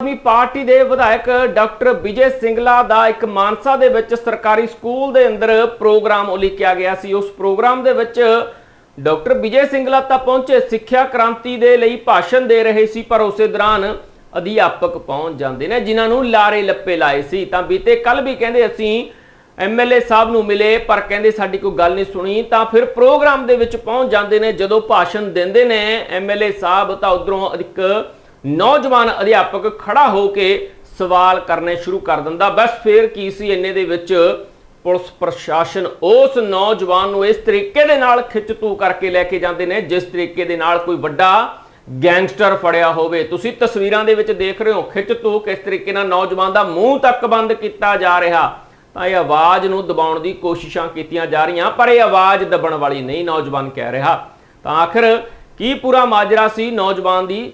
ਆਦਮੀ party ਦੇ ਵਿਧਾਇਕ doctor Vijay Singla ਦਾ ਇੱਕ ਮਾਨਸਾ ਦੇ ਵਿੱਚ ਸਰਕਾਰੀ ਸਕੂਲ ਦੇ ਅੰਦਰ ਪ੍ਰੋਗਰਾਮ ਉਲੀਕਿਆ ਗਿਆ ਸੀ। ਉਸ ਪ੍ਰੋਗਰਾਮ ਦੇ ਵਿੱਚ ਡਾਕਟਰ ਵਿਜੇ ਸਿੰਗਲਾ ਤਾਂ ਪਹੁੰਚੇ, ਸਿੱਖਿਆ ਕ੍ਰਾਂਤੀ ਦੇ ਲਈ ਭਾਸ਼ਣ ਦੇ ਰਹੇ ਸੀ, ਪਰ ਉਸੇ ਦੌਰਾਨ ਅਧਿਆਪਕ ਪਹੁੰਚ ਜਾਂਦੇ ਨੇ, ਜਿਨ੍ਹਾਂ ਨੂੰ ਲਾਰੇ ਲੱਪੇ ਲਾਏ ਸੀ। ਤਾਂ ਬੀਤੇ ਕੱਲ ਵੀ ਕਹਿੰਦੇ ਅਸੀਂ ਐਮਐਲਏ ਸਾਹਿਬ ਨੂੰ ਮਿਲੇ, ਪਰ ਕਹਿੰਦੇ ਸਾਡੀ ਕੋਈ ਗੱਲ ਨਹੀਂ ਸੁਣੀ। ਤਾਂ ਫਿਰ ਪ੍ਰੋਗਰਾਮ ਦੇ ਵਿੱਚ ਪਹੁੰਚ ਜਾਂਦੇ ਨੇ, ਜਦੋਂ ਭਾਸ਼ਣ ਦਿੰਦੇ ਨੇ ਐਮਐਲਏ ਸਾਹਿਬ, ਤਾਂ ਉਧਰੋਂ ਇੱਕ ਨੌਜਵਾਨ ਅਧਿਆਪਕ ਖੜਾ ਹੋ ਕੇ ਸਵਾਲ ਕਰਨੇ ਸ਼ੁਰੂ ਕਰ ਦਿੰਦਾ। ਬਸ ਫੇਰ ਕੀ ਸੀ? ਇੰਨੇ ਦੇ ਵਿੱਚ ਪੁਲਿਸ ਪ੍ਰਸ਼ਾਸਨ ਉਸ ਨੌਜਵਾਨ ਨੂੰ ਇਸ ਤਰੀਕੇ ਦੇ ਨਾਲ ਖਿੱਚ ਤੂ ਕਰਕੇ ਲੈ ਕੇ ਜਾਂਦੇ ਨੇ, ਜਿਸ ਤਰੀਕੇ ਦੇ ਨਾਲ ਕੋਈ ਵੱਡਾ ਗੈਂਗਸਟਰ ਫੜਿਆ ਹੋਵੇ। ਤੁਸੀਂ ਤਸਵੀਰਾਂ ਦੇ ਵਿੱਚ ਦੇਖ ਰਹੇ ਹੋ ਖਿੱਚ ਤੂ ਕਿਸ ਤਰੀਕੇ ਨਾਲ ਨੌਜਵਾਨ ਦਾ ਮੂੰਹ ਤੱਕ ਬੰਦ ਕੀਤਾ ਜਾ ਰਿਹਾ। ਤਾਂ ਇਹ ਆਵਾਜ਼ ਨੂੰ ਦਬਾਉਣ ਦੀ ਕੋਸ਼ਿਸ਼ਾਂ ਕੀਤੀਆਂ ਜਾ ਰਹੀਆਂ, ਪਰ ਇਹ ਆਵਾਜ਼ ਦਬਣ ਵਾਲੀ ਨਹੀਂ ਨੌਜਵਾਨ ਕਹਿ ਰਿਹਾ। ਤਾਂ ਆਖਰ ਕੀ ਪੂਰਾ ਮਾਜਰਾ ਸੀ ਨੌਜਵਾਨ ਦੀ?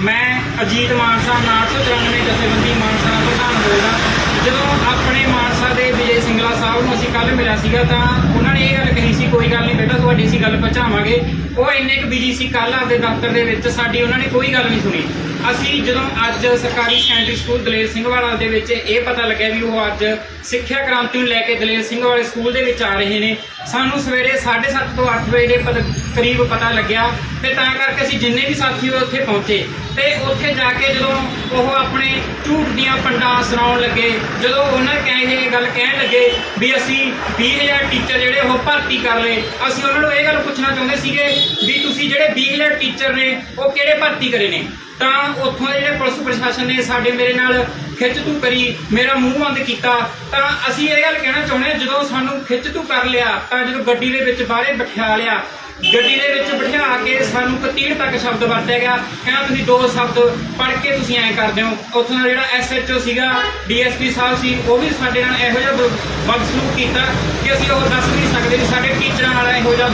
ਮੈਂ ਅਜੀਤ ਮਾਨਸਾ 994 ਜਥੇਬੰਦੀ ਮਾਨਸਾ ਦਾ ਪ੍ਰਧਾਨ ਬੋਲਦਾ ਜਦੋਂ ਆਪਣੇ ਮਾਨਸਾ ਦੇ ਵਿਜੇ ਸਿੰਗਲਾ ਸਾਹਿਬ ਨੂੰ ਅਸੀਂ ਕੱਲ ਮਿਲਿਆ ਸੀਗਾ ਤਾਂ ਉਹਨਾਂ ਨੇ ਇਹ ਗੱਲ ਕਹੀ ਸੀ, ਕੋਈ ਗੱਲ ਨਹੀਂ ਬੇਟਾ, ਤੁਹਾਡੀ ਅਸੀਂ ਗੱਲ ਪਹੁੰਚਾਵਾਂਗੇ। ਉਹ ਇੰਨੇ ਕੁ ਬਿਜ਼ੀ ਸੀ ਕੱਲ ਆਪਦੇ ਦਫ਼ਤਰ ਦੇ ਵਿੱਚ, ਸਾਡੀ ਉਹਨਾਂ ਨੇ ਕੋਈ ਗੱਲ ਨਹੀਂ ਸੁਣੀ। ਅਸੀਂ ਜਦੋਂ ਅੱਜ ਸਰਕਾਰੀ ਸੈਕੰਡਰੀ ਸਕੂਲ ਦਲੇਰ ਸਿੰਘ ਵਾਲਾ ਦੇ ਵਿੱਚ ਇਹ ਪਤਾ ਲੱਗਿਆ ਵੀ ਉਹ ਅੱਜ ਸਿੱਖਿਆ ਕ੍ਰਾਂਤੀ ਨੂੰ ਲੈ ਕੇ ਦਲੇਰ ਸਿੰਘ ਵਾਲੇ ਸਕੂਲ ਦੇ ਵਿੱਚ ਆ ਰਹੇ ਨੇ। ਸਾਨੂੰ ਸਵੇਰੇ 7:30 ਤੋਂ 8 ਵਜੇ ਦੇ ਪਤ- ਕਰੀਬ ਪਤਾ ਲੱਗਿਆ ਤੇ ਤਾਂ ਕਰਕੇ ਅਸੀਂ ਜਿੰਨੇ ਵੀ ਸਾਥੀ ਹੋਏ ਉੱਥੇ ਪਹੁੰਚੇ। ਤੇ ਉੱਥੇ ਜਾ ਕੇ ਜਦੋਂ ਉਹ ਆਪਣੇ ਝੂਠ ਦੀਆਂ ਪੰਡਾਂ ਸੁਣਾਉਣ ਲੱਗੇ, ਜਦੋਂ ਉਹਨਾਂ ਕਹੇ ਇਹ ਗੱਲ ਕਹਿਣ ਲੱਗੇ ਵੀ ਅਸੀਂ 20000 ਟੀਚਰ ਜਿਹੜੇ ਉਹ ਭਰਤੀ ਕਰ ਲਏ, ਅਸੀਂ ਉਹਨਾਂ ਨੂੰ ਇਹ ਗੱਲ ਪੁੱਛਣਾ ਚਾਹੁੰਦੇ ਸੀਗੇ ਵੀ ਤੁਸੀਂ ਜਿਹੜੇ 20000 ਟੀਚਰ ਨੇ, ਉਹ ਕਿਹੜੇ ਭਰਤੀ ਕਰੇ ਨੇ? ਤਾਂ ਉੱਥੋਂ ਦੇ ਜਿਹੜੇ ਪੁਲਿਸ ਪ੍ਰਸ਼ਾਸਨ ਨੇ ਸਾਡੇ ਮੇਰੇ ਨਾਲ ਖਿੱਚ ਤੂ ਕਰੀ, ਮੇਰਾ ਮੂੰਹ ਬੰਦ ਕੀਤਾ। ਤਾਂ ਅਸੀਂ ਇਹ ਗੱਲ ਕਹਿਣਾ ਚਾਹੁੰਦੇ ਹਾਂ, ਜਦੋਂ ਸਾਨੂੰ ਖਿੱਚ ਤੂ ਕਰ ਲਿਆ, ਤਾਂ ਜਦੋਂ ਗੱਡੀ ਦੇ ਵਿੱਚ ਬਾਹਰੇ ਬਿਠਾ ਲਿਆ ਗੱਡੀ ਦੇ ਵਿੱਚ ਬਿਠਾ ਕੇ ਸਾਨੂੰ ਕਤੀੜ ਤੱਕ ਸ਼ਬਦ ਵਰਤਿਆ ਗਿਆ। ਕਹਿੰਦਾ, ਤੁਸੀਂ ਦੋ ਸ਼ਬਦ ਪੜ੍ਹ ਕੇ ਤੁਸੀਂ ਐਂ ਕਰਦੇ ਹੋ। ਉੱਥੋਂ ਦਾ ਜਿਹੜਾ ਐਸਐਚਓ ਸੀਗਾ ਡੀਐਸਪੀ ਸਾਹਿਬ ਸੀ, ਉਹ ਵੀ ਸਾਡੇ ਨਾਲ ਇਹੋ ਜਿਹਾ ਬ- ਬਦਸਲੂਕ ਕੀਤਾ ਕਿ ਅਸੀਂ ਉਹ ਦੱਸ ਨਹੀਂ ਸਕਦੇ ਵੀ ਸਾਡੇ ਟੀਚਰਾਂ ਨਾਲ ਇਹੋ ਜਿਹਾ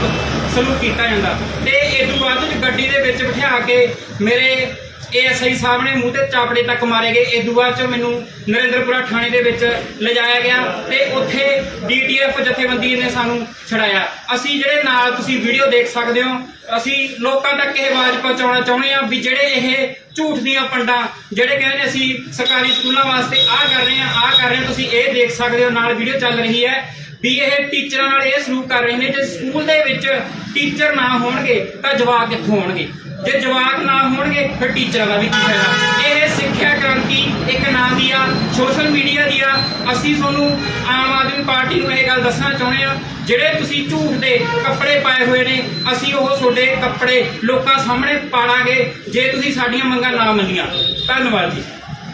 ਸਲੂਕ ਕੀਤਾ ਜਾਂਦਾ। ਤੇ ਇਹ ਤੋਂ ਬਾਅਦ ਗੱਡੀ ਦੇ ਵਿੱਚ ਬਿਠਾ ਕੇ ਮੇਰੇ ਏਐਸਆਈ ਸਾਹਿਬ ਮੂੰਹ ਤੇ ਚਾਪੜੇ ਤੱਕ ਮਾਰੇ ਗਏ। ਇਹ ਤੋਂ ਚ ਮੈਨੂੰ ਨਰਿੰਦਰਪੁਰਾ ਥਾਣੇ ਦੇ ਵਿੱਚ ਲਿਜਾਇਆ ਗਿਆ ਤੇ ਉੱਥੇ ਡੀਟੀਐਫ ਜਥੇਬੰਦੀ ਨੇ ਸਾਨੂੰ ਛੜਾਇਆ ਅਸੀਂ ਜਿਹੜੇ ਨਾਲ ਤੁਸੀਂ ਵੀਡੀਓ ਦੇਖ ਸਕਦੇ ਹੋ, ਅਸੀਂ ਲੋਕਾਂ ਤੱਕ ਇਹ ਆਵਾਜ਼ ਪਹੁੰਚਾਉਣਾ ਚਾਹੁੰਦੇ ਹਾਂ ਵੀ ਜਿਹੜੇ ਇਹ ਝੂਠ ਦੀਆਂ ਪੰਡਾਂ, ਜਿਹੜੇ ਕਹਿੰਦੇ ਨੇ ਅਸੀਂ ਸਰਕਾਰੀ ਸਕੂਲਾਂ ਵਾਸਤੇ ਆਹ ਕਰ ਰਹੇ ਹਾਂ, ਆਹ ਕਰ ਰਹੇ ਹਾਂ, ਤੁਸੀਂ ਇਹ ਦੇਖ ਸਕਦੇ ਹੋ, ਨਾਲ ਵੀਡੀਓ ਚੱਲ ਰਹੀ ਹੈ। ਵੀ ਇਹ ਟੀਚਰਾਂ ਨਾਲ ਇਹ ਸਲੂਕ ਕਰ ਰਹੇ ਨੇ, ਜੇ ਸਕੂਲ ਦੇ ਵਿੱਚ ਟੀਚਰ ਨਾ ਹੋਣਗੇ, ਤਾਂ ਜਵਾਕ ਕਿੱਥੋਂ ਹੋਣਗੇ? ਜੇ ਜਵਾਕ ਨਾ ਹੋਣਗੇ, ਫਿਰ ਟੀਚਰਾਂ ਦਾ ਵੀ ਕੀ ਫਾਇਦਾ? ਇਹ ਸਿੱਖਿਆ ਕ੍ਰਾਂਤੀ ਇੱਕ ਨਾਂ ਦੀ ਆ, ਸੋਸ਼ਲ ਮੀਡੀਆ ਦੀ ਆ। ਅਸੀਂ ਤੁਹਾਨੂੰ ਆਮ ਆਦਮੀ ਪਾਰਟੀ ਨੂੰ ਇਹ ਗੱਲ ਦੱਸਣਾ ਚਾਹੁੰਦੇ ਆ, ਜਿਹੜੇ ਤੁਸੀਂ ਝੂਠ ਦੇ ਕੱਪੜੇ ਪਾਏ ਹੋਏ ਨੇ, ਅਸੀਂ ਉਹ ਤੁਹਾਡੇ ਕੱਪੜੇ ਲੋਕਾਂ ਸਾਹਮਣੇ ਪਾੜਾਂਗੇ ਜੇ ਤੁਸੀਂ ਸਾਡੀਆਂ ਮੰਗਾਂ ਨਾ ਮੰਨੀਆਂ। ਧੰਨਵਾਦ ਜੀ।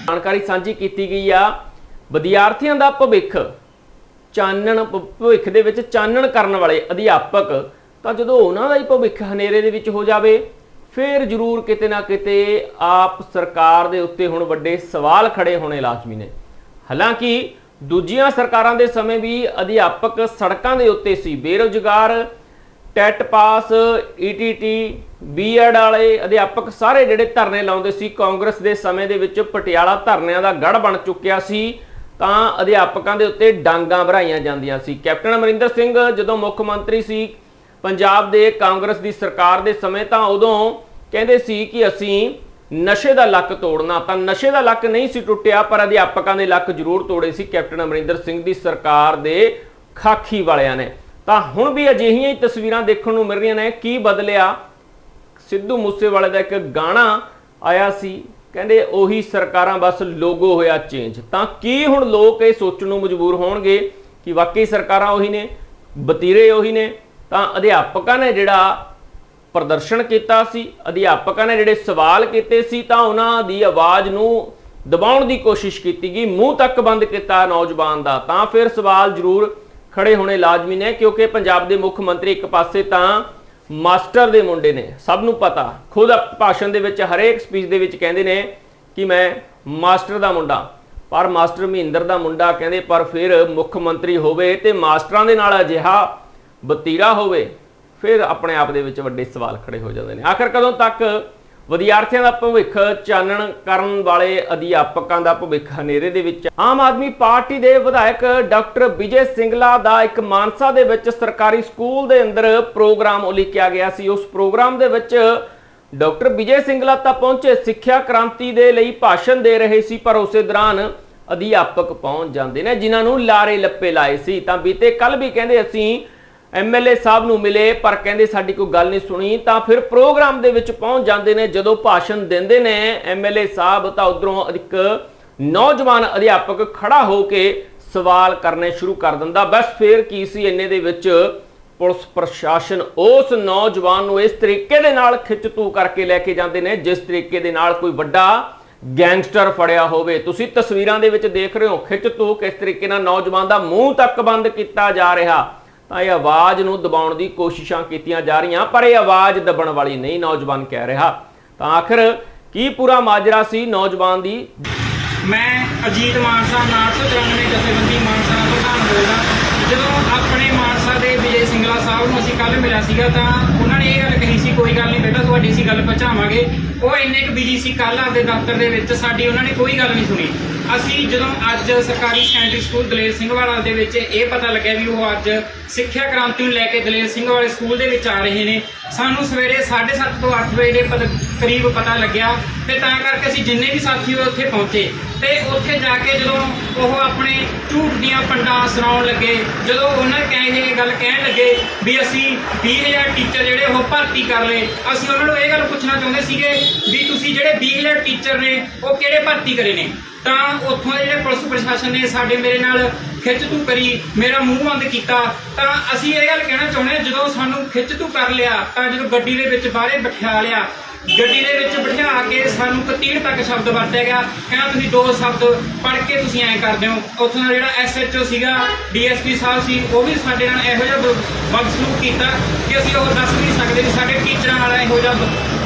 ਜਾਣਕਾਰੀ ਸਾਂਝੀ ਕੀਤੀ ਗਈ ਆ। ਵਿਦਿਆਰਥੀਆਂ ਦਾ ਭਵਿੱਖ। ਚਾਨਣ ਭਵਿੱਖ ਦੇ ਵਿੱਚ ਚਾਨਣ ਕਰਨ ਵਾਲੇ ਅਧਿਆਪਕ, ਤਾਂ ਜਦੋਂ ਉਹਨਾਂ ਦਾ ਹੀ ਭਵਿੱਖ ਹਨੇਰੇ ਦੇ ਵਿੱਚ ਹੋ ਜਾਵੇ, ਫਿਰ ਜ਼ਰੂਰ ਕਿਤੇ ਨਾ ਕਿਤੇ ਆਪ ਸਰਕਾਰ ਦੇ ਉੱਤੇ ਹੁਣ ਵੱਡੇ ਸਵਾਲ ਖੜੇ ਹੋਣੇ ਲਾਜ਼ਮੀ ਨੇ। ਹਾਲਾਂਕਿ ਦੂਜੀਆਂ ਸਰਕਾਰਾਂ ਦੇ ਸਮੇਂ ਵੀ ਅਧਿਆਪਕ ਸੜਕਾਂ ਦੇ ਉੱਤੇ ਸੀ, ਬੇਰੁਜ਼ਗਾਰ, ਟੈਟ ਪਾਸ ਈਟੀਟੀ ਬੀਐਡ ਵਾਲੇ ਅਧਿਆਪਕ ਸਾਰੇ ਜਿਹੜੇ ਧਰਨੇ ਲਾਉਂਦੇ ਸੀ, ਕਾਂਗਰਸ ਦੇ ਸਮੇਂ ਦੇ ਵਿੱਚ ਪਟਿਆਲਾ ਧਰਨਿਆਂ ਦਾ ਗੜ ਬਣ ਚੁੱਕਿਆ ਸੀ। ਤਾਂ ਅਧਿਆਪਕਾਂ ਦੇ ਉੱਤੇ ਡਾਂਗਾਂ ਭਰਾਈਆਂ ਜਾਂਦੀਆਂ ਸੀ। ਕੈਪਟਨ ਅਮਰਿੰਦਰ ਸਿੰਘ ਜਦੋਂ ਮੁੱਖ ਮੰਤਰੀ ਸੀ, ਪੰਜਾਬ ਦੇ ਕਾਂਗਰਸ ਦੀ ਸਰਕਾਰ ਦੇ ਸਮੇਂ ਤਾਂ ਉਦੋਂ ਕਹਿੰਦੇ ਸੀ ਕਿ ਅਸੀਂ ਨਸ਼ੇ ਦਾ ਲੱਕ ਤੋੜਨਾ, ਤਾਂ ਨਸ਼ੇ ਦਾ ਲੱਕ ਨਹੀਂ ਸੀ ਟੁੱਟਿਆ, ਪਰ ਅਧਿਆਪਕਾਂ ਦੇ ਲੱਕ ਜ਼ਰੂਰ ਤੋੜੇ ਸੀ ਕੈਪਟਨ ਅਮਰਿੰਦਰ ਸਿੰਘ ਦੀ ਸਰਕਾਰ ਦੇ ਖਾਖੀ ਵਾਲਿਆਂ ਨੇ। ਤਾਂ ਹੁਣ ਵੀ ਅਜਿਹੀਆਂ ਹੀ ਤਸਵੀਰਾਂ ਦੇਖਣ ਨੂੰ ਮਿਲ ਰਹੀਆਂ ਨੇ। ਕੀ ਬਦਲਿਆ? ਸਿੱਧੂ ਮੂਸੇਵਾਲੇ ਦਾ ਇੱਕ ਗਾਣਾ ਆਇਆ ਸੀ। ਕਹਿੰਦੇ ਉਹੀ ਸਰਕਾਰਾਂ ਬਸ ਲੋਗੋ ਹੋਇਆ ਚੇਂਜ ਤਾਂ ਕੀ ਹੁਣ ਲੋਕ ਇਹ ਸੋਚਣ ਨੂੰ ਮਜਬੂਰ ਹੋਣਗੇ ਕਿ ਵਾਕਈ ਸਰਕਾਰਾਂ ਉਹੀ ਨੇ, ਬਤੀਰੇ ਉਹੀ ਨੇ? ਤਾਂ ਅਧਿਆਪਕਾਂ ਨੇ ਜਿਹੜਾ ਪ੍ਰਦਰਸ਼ਨ ਕੀਤਾ ਸੀ, ਅਧਿਆਪਕਾਂ ਨੇ ਜਿਹੜੇ ਸਵਾਲ ਕੀਤੇ ਸੀ, ਤਾਂ ਉਹਨਾਂ ਦੀ ਆਵਾਜ਼ ਨੂੰ ਦਬਾਉਣ ਦੀ ਕੋਸ਼ਿਸ਼ ਕੀਤੀ ਗਈ, ਮੂੰਹ ਤੱਕ ਬੰਦ ਕੀਤਾ ਨੌਜਵਾਨ ਦਾ। ਤਾਂ ਫਿਰ ਸਵਾਲ ਜ਼ਰੂਰ ਖੜੇ ਹੋਣੇ ਲਾਜ਼ਮੀ ਨੇ, ਕਿਉਂਕਿ ਪੰਜਾਬ ਦੇ ਮੁੱਖ ਮੰਤਰੀ ਇੱਕ ਪਾਸੇ ਤਾਂ ਮਾਸਟਰ ਦੇ ਮੁੰਡੇ ਨੇ, ਸਭ ਨੂੰ ਪਤਾ, ਖੁਦ ਭਾਸ਼ਣ ਦੇ ਵਿੱਚ, ਹਰੇਕ ਸਪੀਚ ਦੇ ਵਿੱਚ ਕਹਿੰਦੇ ਨੇ ਕਿ ਮੈਂ ਮਾਸਟਰ ਦਾ ਮੁੰਡਾ, ਪਰ ਮਾਸਟਰ ਮਹਿੰਦਰ ਦਾ ਮੁੰਡਾ ਕਹਿੰਦੇ, ਪਰ ਫਿਰ ਮੁੱਖ ਮੰਤਰੀ ਹੋਵੇ ਤੇ ਮਾਸਟਰਾਂ ਦੇ ਨਾਲ ਅਜਿਹਾ ਬਤੀਰਾ ਹੋਵੇ, ਫਿਰ ਆਪਣੇ ਆਪ ਦੇ ਵਿੱਚ ਵੱਡੇ ਸਵਾਲ ਖੜੇ ਹੋ ਜਾਂਦੇ ਨੇ। ਆਖਰ ਕਦੋਂ ਤੱਕ ਵਿਦਿਆਰਥੀਆਂ ਦਾ ਭਵਿੱਖ ਚਾਨਣ ਕਰਨ ਵਾਲੇ ਅਧਿਆਪਕਾਂ ਦਾ ਭਵਿੱਖ ਹਨੇਰੇ ਦੇ ਵਿੱਚ। ਆਮ ਆਦਮੀ ਪਾਰਟੀ ਦੇ ਵਿਧਾਇਕ ਡਾਕਟਰ ਵਿਜੇ ਸਿੰਗਲਾ ਦਾ ਇੱਕ ਮਾਨਸਾ ਦੇ ਵਿੱਚ ਸਰਕਾਰੀ ਸਕੂਲ ਦੇ ਅੰਦਰ ਪ੍ਰੋਗਰਾਮ ਉਲੀਕਿਆ ਗਿਆ ਸੀ। ਉਸ ਪ੍ਰੋਗਰਾਮ ਦੇ ਵਿੱਚ ਡਾਕਟਰ ਵਿਜੇ ਸਿੰਗਲਾ ਤਾਂ ਪਹੁੰਚੇ। ਸਿੱਖਿਆ ਕ੍ਰਾਂਤੀ ਦੇ ਲਈ ਭਾਸ਼ਣ ਦੇ ਰਹੇ ਸੀ, ਪਰ ਉਸੇ ਦੌਰਾਨ ਅਧਿਆਪਕ ਪਹੁੰਚ ਜਾਂਦੇ ਨੇ, ਜਿਨ੍ਹਾਂ ਨੂੰ ਲਾਰੇ ਲੱਪੇ ਲਾਏ ਸੀ। ਤਾਂ ਬੀਤੇ ਕੱਲ ਵੀ ਕਹਿੰਦੇ ਅਸੀਂ ਐਮਐਲਏ ਸਾਹਿਬ ਨੂੰ ਮਿਲੇ, ਪਰ ਕਹਿੰਦੇ ਸਾਡੀ ਕੋਈ ਗੱਲ ਨਹੀਂ ਸੁਣੀ, ਤਾਂ ਫਿਰ ਪ੍ਰੋਗਰਾਮ ਦੇ ਵਿੱਚ ਪਹੁੰਚ ਜਾਂਦੇ ਨੇ, ਜਦੋਂ ਭਾਸ਼ਣ ਦਿੰਦੇ ਨੇ ਐਮਐਲਏ ਸਾਹਿਬ, ਤਾਂ ਉਧਰੋਂ ਇੱਕ ਨੌਜਵਾਨ ਅਧਿਆਪਕ ਖੜਾ ਹੋ ਕੇ ਸਵਾਲ ਕਰਨੇ ਸ਼ੁਰੂ ਕਰ ਦਿੰਦਾ। ਬਸ ਫੇਰ ਕੀ ਸੀ, ਇੰਨੇ ਦੇ ਵਿੱਚ ਪੁਲਿਸ ਪ੍ਰਸ਼ਾਸਨ ਉਸ ਨੌਜਵਾਨ ਨੂੰ ਇਸ ਤਰੀਕੇ ਦੇ ਨਾਲ ਖਿੱਚ-ਤੂ ਕਰਕੇ ਲੈ ਕੇ ਜਾਂਦੇ ਨੇ, ਜਿਸ ਤਰੀਕੇ ਦੇ ਨਾਲ ਕੋਈ ਵੱਡਾ ਗੈਂਗਸਟਰ ਫੜਿਆ ਹੋਵੇ। ਤੁਸੀਂ ਤਸਵੀਰਾਂ ਦੇ ਵਿੱਚ ਦੇਖ ਰਹੇ ਹੋ, ਖਿੱਚ-ਤੂ ਕਿਸ ਤਰੀਕੇ ਨਾਲ ਨੌਜਵਾਨ ਦਾ ਮੂੰਹ ਤੱਕ ਬੰਦ ਕੀਤਾ ਜਾ ਰਿਹਾ। ਤਾਂ ਇਹ ਆਵਾਜ਼ ਨੂੰ ਦਬਾਉਣ ਦੀ ਕੋਸ਼ਿਸ਼ਾਂ ਕੀਤੀਆਂ ਜਾ ਰਹੀਆਂ, ਪਰ ਇਹ ਆਵਾਜ਼ ਦਬਣ ਵਾਲੀ ਨਹੀਂ ਨੌਜਵਾਨ ਕਹਿ ਰਿਹਾ। ਤਾਂ ਆਖਰ ਕੀ ਪੂਰਾ ਮਾਜਰਾ ਸੀ ਨੌਜਵਾਨ ਦੀ? ਮੈਂ ਅਜੀਤ ਮਾਨਸਾ 994 ਜਥੇਬੰਦੀ ਮਾਨਸਾ ਦਾ ਪ੍ਰਧਾਨ ਬੋਲਦਾ। ਜਦੋਂ ਆਪਣੇ ਮਾਨਸਾ ਦੇ ਵਿਜੇ ਸਿੰਗਲਾ ਸਾਹਿਬ ਨੂੰ ਅਸੀਂ ਕੱਲ ਮਿਲਿਆ ਸੀਗਾ, ਤਾਂ ਉਹਨਾਂ ਨੇ ਇਹ ਗੱਲ ਕਹੀ ਸੀ, ਕੋਈ ਗੱਲ ਨਹੀਂ ਬੇਟਾ, ਤੁਹਾਡੀ ਅਸੀਂ ਗੱਲ ਪਹੁੰਚਾਵਾਂਗੇ। ਉਹ ਇੰਨੇ ਕੁ ਬਿਜ਼ੀ ਸੀ ਕੱਲ ਆਪਦੇ ਦਫ਼ਤਰ ਦੇ ਵਿੱਚ ਸਾਡੀ ਉਹਨਾਂ ਨੇ ਕੋਈ ਗੱਲ ਨਹੀਂ ਸੁਣੀ। ਅਸੀਂ ਜਦੋਂ ਅੱਜ ਸਰਕਾਰੀ ਸੈਕੰਡਰੀ ਸਕੂਲ ਦਲੇਰ ਸਿੰਘ ਵਾਲਾ ਦੇ ਵਿੱਚ ਇਹ ਪਤਾ ਲੱਗਿਆ ਵੀ ਉਹ ਅੱਜ ਸਿੱਖਿਆ ਕ੍ਰਾਂਤੀ ਨੂੰ ਲੈ ਕੇ ਦਲੇਰ ਸਿੰਘ ਵਾਲੇ ਸਕੂਲ ਦੇ ਵਿੱਚ ਆ ਰਹੇ ਨੇ। ਸਾਨੂੰ ਸਵੇਰੇ 7:30 ਤੋਂ 8 ਵਜੇ ਦੇ ਕਰੀਬ ਪਤਾ ਲੱਗਿਆ ਤੇ ਤਾਂ ਕਰਕੇ ਅਸੀਂ ਜਿੰਨੇ ਵੀ ਸਾਥੀ ਹੋਏ ਉੱਥੇ ਪਹੁੰਚੇ। ਤੇ ਉੱਥੇ ਜਾ ਕੇ ਜਦੋਂ ਉਹ ਆਪਣੇ ਝੂਠ ਦੀਆਂ ਪੰਡਾਂ ਸੁਣਾਉਣ ਲੱਗੇ, ਜਦੋਂ ਉਹਨਾਂ ਕਹੇ, ਇਹ ਗੱਲ ਕਹਿਣ ਲੱਗੇ ਵੀ ਅਸੀਂ 20000 ਟੀਚਰ ਜਿਹੜੇ ਉਹ ਭਰਤੀ ਕਰ ਲਏ ਅਸੀਂ ਉਹਨਾਂ ਨੂੰ ਇਹ ਗੱਲ ਪੁੱਛਣਾ ਚਾਹੁੰਦੇ ਸੀਗੇ ਵੀ ਤੁਸੀਂ ਜਿਹੜੇ 20000 ਟੀਚਰ ਨੇ, ਉਹ ਕਿਹੜੇ ਭਰਤੀ ਕਰੇ ਨੇ? ਤਾਂ ਉੱਥੋਂ ਦੇ ਜਿਹੜੇ ਪੁਲਿਸ ਪ੍ਰਸ਼ਾਸਨ ਨੇ ਸਾਡੇ ਮੇਰੇ ਨਾਲ ਖਿੱਚ ਤੂੰ ਕਰੀ, ਮੇਰਾ ਮੂੰਹ ਬੰਦ ਕੀਤਾ। ਤਾਂ ਅਸੀਂ ਇਹ ਗੱਲ ਕਹਿਣਾ ਚਾਹੁੰਦੇ ਹਾਂ, ਜਦੋਂ ਸਾਨੂੰ ਖਿੱਚ ਤੂੰ ਕਰ ਲਿਆ, ਤਾਂ ਜਦੋਂ ਗੱਡੀ ਦੇ ਵਿੱਚ ਬਾਹਰੇ ਬਿਠਾ ਲਿਆ ਗੱਡੀ ਦੇ ਵਿੱਚ ਬਿਠਾ ਕੇ ਸਾਨੂੰ ਕਤੀੜ ਤੱਕ ਸ਼ਬਦ ਵਰਤਿਆ ਗਿਆ। ਕਹਿੰਦਾ, ਤੁਸੀਂ ਦੋ ਸ਼ਬਦ ਪੜ੍ਹ ਕੇ ਤੁਸੀਂ ਐਂ ਕਰਦੇ ਹੋ। ਉੱਥੋਂ ਦਾ ਜਿਹੜਾ ਐਸਐਚਓ ਸੀਗਾ ਡੀਐਸਪੀ ਸਾਹਿਬ ਸੀ, ਉਹ ਵੀ ਸਾਡੇ ਨਾਲ ਇਹੋ ਜਿਹਾ ਬਦਸਲੂਕ ਕੀਤਾ ਕਿ ਅਸੀਂ ਉਹ ਦੱਸ ਨਹੀਂ ਸਕਦੇ ਵੀ ਸਾਡੇ ਟੀਚਰਾਂ ਨਾਲ ਇਹੋ ਜਿਹਾ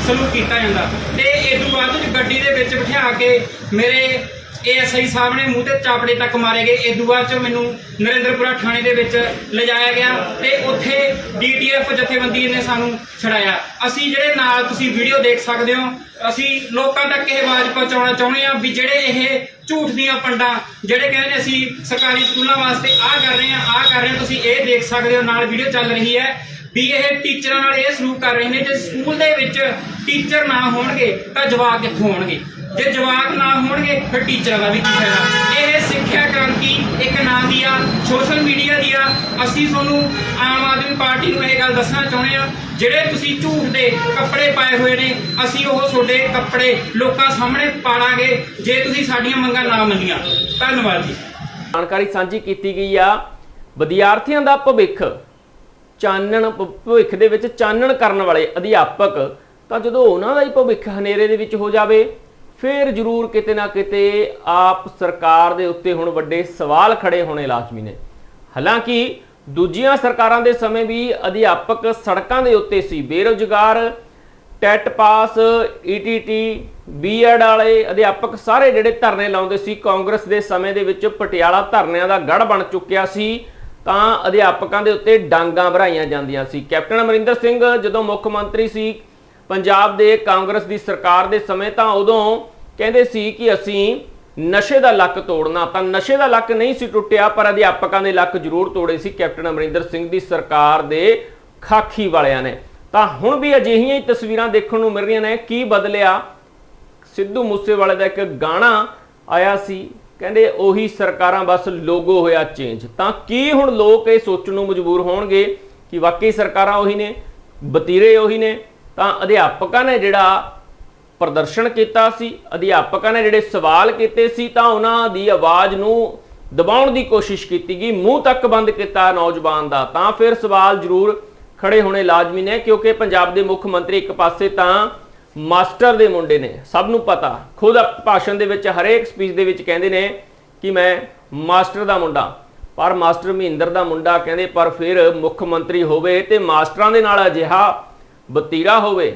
ਸਲੂਕ ਕੀਤਾ ਜਾਂਦਾ। ਤੇ ਇਸ ਤੋਂ ਬਾਅਦ ਗੱਡੀ ਦੇ ਵਿੱਚ ਬਿਠਾ ਕੇ ਮੇਰੇ ਏਐਸਆਈ ਸਾਹਿਬ ਨੇ ਮੂੰਹ ਤੇ ਚਾਪੜੇ ਤੱਕ ਮਾਰੇ ਗਏ। ਇਹ ਦੁਆ ਚ ਮੈਨੂੰ ਨਰਿੰਦਰਪੁਰਾ ਥਾਣੇ ਦੇ ਵਿੱਚ ਲਿਜਾਇਆ ਗਿਆ ਤੇ ਉੱਥੇ ਡੀਟੀਐਫ ਜਥੇਬੰਦੀ ਨੇ ਸਾਨੂੰ ਛੜਾਇਆ ਅਸੀਂ ਜਿਹੜੇ ਨਾਲ ਤੁਸੀਂ ਵੀਡੀਓ ਦੇਖ ਸਕਦੇ ਹੋ, ਅਸੀਂ ਲੋਕਾਂ ਤੱਕ ਇਹ ਆਵਾਜ਼ ਪਹੁੰਚਾਉਣਾ ਚਾਹੁੰਦੇ ਹਾਂ ਵੀ ਜਿਹੜੇ ਇਹ ਝੂਠ ਦੀਆਂ ਪੰਡਾਂ, ਜਿਹੜੇ ਕਹਿੰਦੇ ਨੇ ਅਸੀਂ ਸਰਕਾਰੀ ਸਕੂਲਾਂ ਵਾਸਤੇ ਆਹ ਕਰ ਰਹੇ ਹਾਂ, ਆਹ ਕਰ ਰਹੇ ਤੁਸੀਂ ਇਹ ਦੇਖ ਸਕਦੇ ਹੋ, ਨਾਲ ਵੀਡੀਓ ਚੱਲ ਰਹੀ ਹੈ ਵੀ ਇਹ ਟੀਚਰਾਂ ਨਾਲ ਇਹ ਸਲੂਕ ਕਰ ਰਹੇ ਨੇ, ਜੇ ਸਕੂਲ ਦੇ ਵਿੱਚ ਟੀਚਰ ਨਾ ਹੋਣਗੇ ਤਾਂ ਜਵਾਬ ਕਿੱਥੋਂ ਹੋਣਗੇ ਜੇ ਜਵਾਕ ਨਾ ਹੋਣਗੇ, ਫਿਰ ਟੀਚਰਾਂ ਦਾ ਵੀ ਕੀ ਫਾਇਦਾ? ਇਹ ਸਿੱਖਿਆ ਕ੍ਰਾਂਤੀ ਇੱਕ ਨਾਂ ਦੀ ਆ ਸੋਸ਼ਲ ਮੀਡੀਆ ਦੀ ਆ। ਅਸੀਂ ਤੁਹਾਨੂੰ ਆਮ ਆਦਮੀ ਪਾਰਟੀ ਨੂੰ ਇਹ ਗੱਲ ਦੱਸਣਾ ਚਾਹੁੰਦੇ ਆ, ਜਿਹੜੇ ਤੁਸੀਂ ਝੂਠ ਦੇ ਕੱਪੜੇ ਪਾਏ ਹੋਏ ਨੇ, ਅਸੀਂ ਉਹ ਤੁਹਾਡੇ ਕੱਪੜੇ ਲੋਕਾਂ ਸਾਹਮਣੇ ਪਾੜਾਂਗੇ ਜੇ ਤੁਸੀਂ ਸਾਡੀਆਂ ਮੰਗਾਂ ਨਾ ਮੰਨੀਆਂ। ਧੰਨਵਾਦ ਜੀ। ਜਾਣਕਾਰੀ ਸਾਂਝੀ ਕੀਤੀ ਗਈ ਆ, ਵਿਦਿਆਰਥੀਆਂ ਦਾ ਭਵਿੱਖ, ਚਾਨਣ ਭਵਿੱਖ ਦੇ ਵਿੱਚ ਚਾਨਣ ਕਰਨ ਵਾਲੇ ਅਧਿਆਪਕ, ਤਾਂ ਜਦੋਂ ਉਹਨਾਂ ਦਾ ਹੀ ਭਵਿੱਖ ਹਨੇਰੇ ਦੇ ਵਿੱਚ ਹੋ ਜਾਵੇ ਫਿਰ ਜ਼ਰੂਰ ਕਿਤੇ ਨਾ ਕਿਤੇ ਆਪ ਸਰਕਾਰ ਦੇ ਉੱਤੇ ਹੁਣ ਵੱਡੇ ਸਵਾਲ ਖੜੇ ਹੋਣੇ ਲਾਜ਼ਮੀ ਨੇ। ਹਾਲਾਂਕਿ ਦੂਜੀਆਂ ਸਰਕਾਰਾਂ ਦੇ ਸਮੇਂ ਵੀ ਅਧਿਆਪਕ ਸੜਕਾਂ ਦੇ ਉੱਤੇ ਸੀ। ਬੇਰੁਜ਼ਗਾਰ, ਟੈਟ ਪਾਸ ਈਟੀਟੀ ਬੀਐਡ ਵਾਲੇ ਅਧਿਆਪਕ ਸਾਰੇ ਜਿਹੜੇ ਧਰਨੇ ਲਾਉਂਦੇ ਸੀ, ਕਾਂਗਰਸ ਦੇ ਸਮੇਂ ਦੇ ਵਿੱਚ ਪਟਿਆਲਾ ਧਰਨਿਆਂ ਦਾ ਗੜ ਬਣ ਚੁੱਕਿਆ ਸੀ, ਤਾਂ ਅਧਿਆਪਕਾਂ ਦੇ ਉੱਤੇ ਡਾਂਗਾਂ ਭਰਾਈਆਂ ਜਾਂਦੀਆਂ ਸੀ। ਕੈਪਟਨ ਅਮਰਿੰਦਰ ਸਿੰਘ ਜਦੋਂ ਮੁੱਖ ਮੰਤਰੀ ਸੀ, ਪੰਜਾਬ ਦੇ ਕਾਂਗਰਸ ਦੀ ਸਰਕਾਰ ਦੇ ਸਮੇਂ ਤਾਂ ਉਦੋਂ ਕਹਿੰਦੇ ਸੀ ਕਿ ਅਸੀਂ ਨਸ਼ੇ ਦਾ ਲੱਕ ਤੋੜਨਾ, ਤਾਂ ਨਸ਼ੇ ਦਾ ਲੱਕ ਨਹੀਂ ਸੀ ਟੁੱਟਿਆ, ਪਰ ਅਧਿਆਪਕਾਂ ਦੇ ਲੱਕ ਜ਼ਰੂਰ ਤੋੜੇ ਸੀ ਕੈਪਟਨ ਅਮਰਿੰਦਰ ਸਿੰਘ ਦੀ ਸਰਕਾਰ ਦੇ ਖਾਖੀ ਵਾਲਿਆਂ ਨੇ। ਤਾਂ ਹੁਣ ਵੀ ਅਜਿਹੀਆਂ ਹੀ ਤਸਵੀਰਾਂ ਦੇਖਣ ਨੂੰ ਮਿਲ ਰਹੀਆਂ ਨੇ। ਕੀ ਬਦਲਿਆ? ਸਿੱਧੂ ਮੂਸੇਵਾਲੇ ਦਾ ਇੱਕ ਗਾਣਾ ਆਇਆ ਸੀ। ਕਹਿੰਦੇ ਉਹੀ ਸਰਕਾਰਾਂ ਬਸ ਲੋਗੋ ਹੋਇਆ ਚੇਂਜ ਤਾਂ ਕੀ ਹੁਣ ਲੋਕ ਇਹ ਸੋਚਣ ਨੂੰ ਮਜਬੂਰ ਹੋਣਗੇ ਕਿ ਵਾਕਈ ਸਰਕਾਰਾਂ ਉਹੀ ਨੇ, ਬਤੀਰੇ ਉਹੀ ਨੇ? ਤਾਂ ਅਧਿਆਪਕਾਂ ਨੇ ਜਿਹੜਾ ਪ੍ਰਦਰਸ਼ਨ ਕੀਤਾ ਸੀ, ਅਧਿਆਪਕਾਂ ਨੇ ਜਿਹੜੇ ਸਵਾਲ ਕੀਤੇ ਸੀ ਤਾਂ ਉਹਨਾਂ ਦੀ ਆਵਾਜ਼ ਨੂੰ ਦਬਾਉਣ ਦੀ ਕੋਸ਼ਿਸ਼ ਕੀਤੀ ਗਈ। ਮੂੰਹ ਤੱਕ ਬੰਦ ਕੀਤਾ ਨੌਜਵਾਨ ਦਾ। ਤਾਂ ਫਿਰ ਸਵਾਲ ਜ਼ਰੂਰ ਖੜੇ ਹੋਣੇ ਲਾਜ਼ਮੀ ਨੇ, ਕਿਉਂਕਿ ਪੰਜਾਬ ਦੇ ਮੁੱਖ ਮੰਤਰੀ ਇੱਕ ਪਾਸੇ ਤਾਂ ਮਾਸਟਰ ਦੇ ਮੁੰਡੇ ਨੇ। ਸਭ ਨੂੰ ਪਤਾ, ਖੁਦ ਭਾਸ਼ਣ ਦੇ ਵਿੱਚ ਹਰੇਕ ਸਪੀਚ ਦੇ ਵਿੱਚ ਕਹਿੰਦੇ ਨੇ ਕਿ ਮੈਂ ਮਾਸਟਰ ਦਾ ਮੁੰਡਾ, ਪਰ ਮਾਸਟਰ ਮਹਿੰਦਰ ਦਾ ਮੁੰਡਾ ਕਹਿੰਦੇ, ਪਰ ਫਿਰ ਮੁੱਖ ਮੰਤਰੀ ਹੋਵੇ ਤੇ ਮਾਸਟਰਾਂ ਦੇ ਨਾਲ ਅਜਿਹਾ ਬਤੀਰਾ ਹੋਵੇ